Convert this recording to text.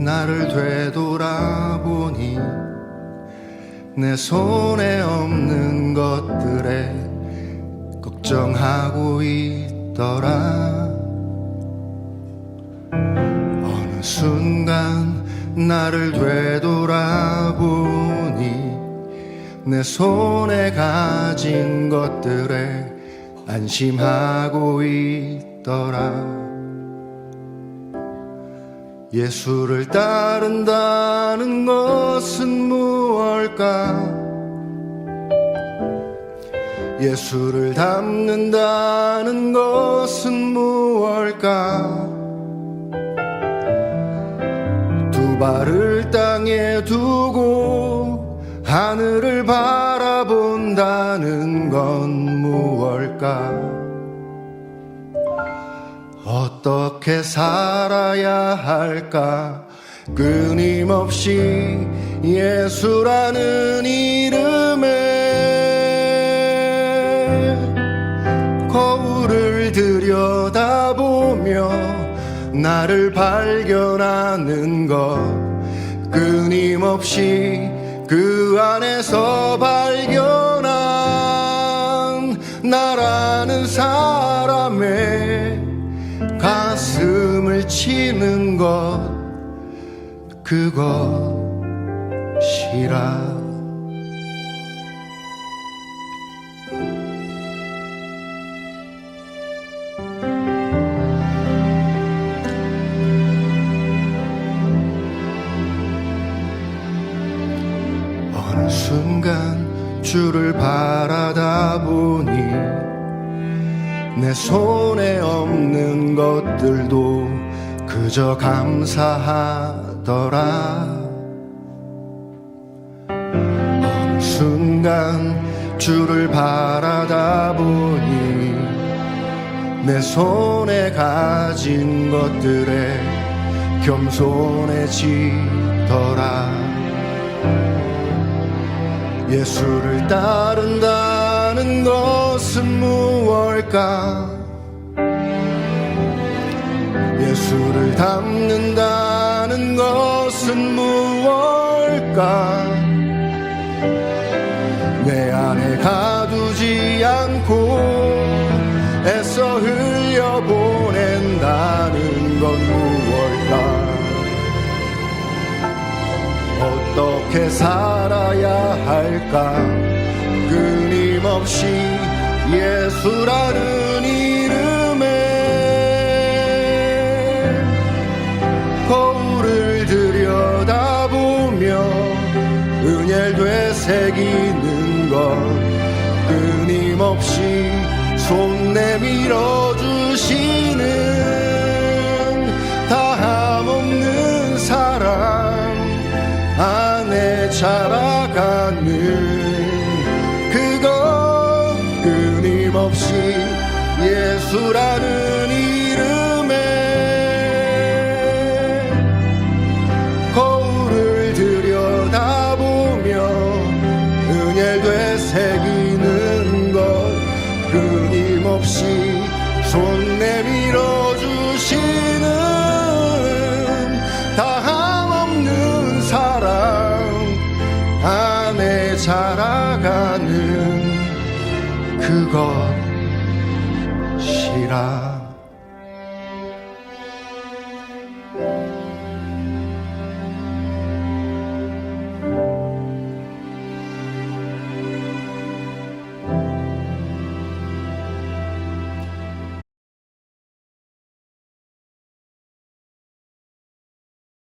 나를 되돌아보니 내 손에 없는 것들에 걱정하고 있더라. 어느 순간 나를 되돌아보니 내 손에 가진 것들에 안심하고 있더라 예수를 따른다는 것은 무엇일까? 예수를 닮는다는 것은 무엇일까? 두 발을 땅에 두고 하늘을 바라본다는 건 무엇일까? 어떻게 살아야 할까? 끊임없이 예수라는 이름에 거울을 들여다보며 나를 발견하는 것. 끊임없이 그 안에서 발견한 나라는 사람의 가슴을 치는 것 그것이라. 어느 순간 주를 바라다 보니 내 손에 없는 것들도 그저 감사하더라. 어느 순간 주를 바라다 보니 내 손에 가진 것들에 겸손해지더라. 예수를 따른다는 것 은 무엇일까? 예수를 닮는다는 것은 무엇일까? 내 안에 가두지 않고 애써 흘려보낸다는 건 무엇일까? 어떻게 살아야 할까 끊임없이 예수라는 이름에 거울을 들여다보며 은혜를 되새기는 것 끊임없이 손 내밀어 주시는 예수라는 이름에 거울을 들여다보며 은혜를 되새기는 것 끊임없이 손 내밀어 주시는 다함 없는 사랑 안에 자라가는 그것 이라